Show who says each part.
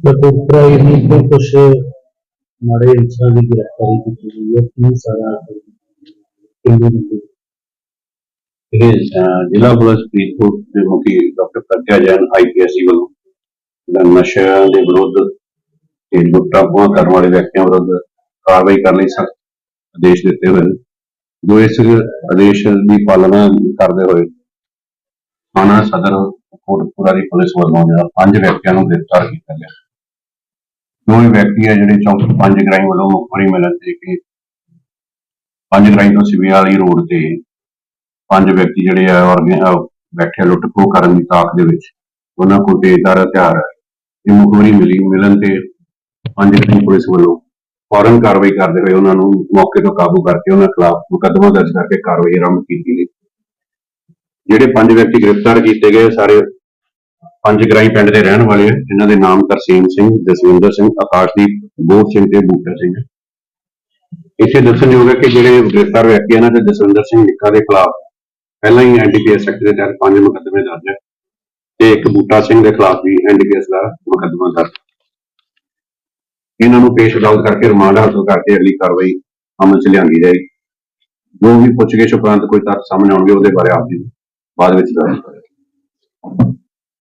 Speaker 1: ਕੋਟਪੁਰਾ ਏਰੀਏ ਤੋਂ ਕੁਝ ਮਾੜੇ ਇਨਸਾਨ ਦੀ ਗ੍ਰਿਫਤਾਰੀ ਕੀਤੀ ਗਈ ਹੈ ਕੀ ਸਾਰਾ ਕਿੰਨੇ ਦੀ
Speaker 2: ਇਹ ਜ਼ਿਲ੍ਹਾ ਪੁਲਿਸ ਫਰੀਦਕੋਟ ਦੇ ਮੁਖੀ ਡਾਕਟਰ ਪ੍ਰਗਿਆ ਜੈਨ ਆਈਪੀਐਸਸੀ ਵੱਲੋਂ ਜਿਹੜਾ ਨਸ਼ਿਆਂ ਦੇ ਵਿਰੁੱਧ ਤੇ ਲੁੱਟਾਂ ਕਰਨ ਵਾਲੇ ਵਿਅਕਤੀਆਂ ਵਿਰੁੱਧ ਕਾਰਵਾਈ ਕਰਨ ਲਈ ਸਖਤ ਆਦੇਸ਼ ਦਿੱਤੇ ਹੋਏ ਜੋ ਇਸ ਆਦੇਸ਼ ਦੀ ਪਾਲਣਾ ਕਰਦੇ ਹੋਏ ਥਾਣਾ ਸਦਰ ਕੋਟਪੁਰਾ ਦੀ ਪੁਲਿਸ ਵੱਲੋਂ ਜਿਹੜਾ ਪੰਜ ਵਿਅਕਤੀਆਂ ਨੂੰ ਗ੍ਰਿਫਤਾਰ ਕੀਤਾ ਗਿਆ। ਦੋਵੇਂ ਵਿਅਕਤੀ ਹੈ ਜਿਹੜੇ ਚੌਂਕੀ ਪੰਜ ਗ੍ਰਾਈਂ ਵੱਲੋਂ ਮੁਖਬਰੀ ਮਿਲਣ ਤੇ ਕਿ ਪੰਜ ਗ੍ਰਾਈਂ ਤੋਂ ਸਿਵਿਆਂ ਵਾਲੀ ਰੋਡ ਤੇ ਪੰਜ ਵਿਅਕਤੀ ਜਿਹੜੇ ਆ ਔਰਗੇ- ਬੈਠੇ ਲੁੱਟ ਖੋਹ ਕਰਨ ਦੀ ਤਾਕ ਦੇ ਵਿੱਚ। ਉਹਨਾਂ ਕੋਲ ਤੇਜ਼ਧਾਰ ਹਥਿਆਰ ਹੈ ਇਹ ਮੁਖਬਰੀ ਮਿਲੀ। ਮਿਲਣ ਤੇ ਪੰਜ ਗ੍ਰਾਈਂ ਪੁਲਿਸ ਵੱਲੋਂ ਫੌਰਨ ਕਾਰਵਾਈ ਕਰਦੇ ਹੋਏ ਉਹਨਾਂ ਨੂੰ ਮੌਕੇ ਤੋਂ ਕਾਬੂ ਕਰਕੇ ਉਹਨਾਂ ਖਿਲਾਫ ਮੁਕੱਦਮਾ ਦਰਜ ਕਰਕੇ ਕਾਰਵਾਈ ਆਰੰਭ ਕੀਤੀ ਗਈ। ਜਿਹੜੇ ਪੰਜ ਵਿਅਕਤੀ ਗ੍ਰਿਫਤਾਰ ਕੀਤੇ ਗਏ ਸਾਰੇ ਪੰਜ ਗ੍ਰਾਈ ਪਿੰਡ ਦੇ ਰਹਿਣ ਵਾਲੇ ਆ। ਇਹਨਾਂ ਦੇ ਨਾਮ ਤਰਸੀਮ ਸਿੰਘ, ਜਸਵਿੰਦਰ ਸਿੰਘ, ਆਕਾਸ਼ਦੀਪ, ਬੋਧ ਸਿੰਘ ਤੇ ਬੂਟਾ ਸਿੰਘ। ਹੈ। ਇੱਥੇ ਦੱਸਣਯੋਗ ਹੈ ਕਿ ਜਿਹੜੇ ਗ੍ਰਿਫਤਾਰ ਵਿਅਕਤੀ ਇਹਨਾਂ ਤੇ ਜਸਵਿੰਦਰ ਸਿੰਘ ਨਿੱਕਾ ਦੇ ਖਿਲਾਫ ਪਹਿਲਾਂ ਹੀ ਐਨਡੀਪੀਐਸ ਐਕਟ ਦੇ ਤਹਿਤ ਪੰਜ ਮੁਕੱਦਮੇ ਦਰਜ ਹੈ ਤੇ ਇੱਕ ਬੂਟਾ ਸਿੰਘ ਦੇ ਖਿਲਾਫ ਵੀ ਐਨਡੀਪੀਐਸ ਦਾ ਮੁਕੱਦਮਾ ਦਰਜ। ਇਹਨਾਂ ਨੂੰ ਪੇਸ਼ ਅਦਾਲਤ ਕਰਕੇ ਰਿਮਾਂਡ ਹਾਸਲ ਕਰਕੇ ਅਗਲੀ ਕਾਰਵਾਈ ਅਮਲ ਚ ਲਿਆਂਦੀ ਜਾਏਗੀ। ਜੋ ਵੀ ਪੁੱਛਗਿੱਛ ਉਪਰੰਤ ਕੋਈ ਤੱਥ ਸਾਹਮਣੇ ਆਉਣਗੇ, ਉਹਦੇ ਬਾਰੇ ਆਪ ਜੀ ਬਾਅਦ ਵਿੱਚ ਦੱਸ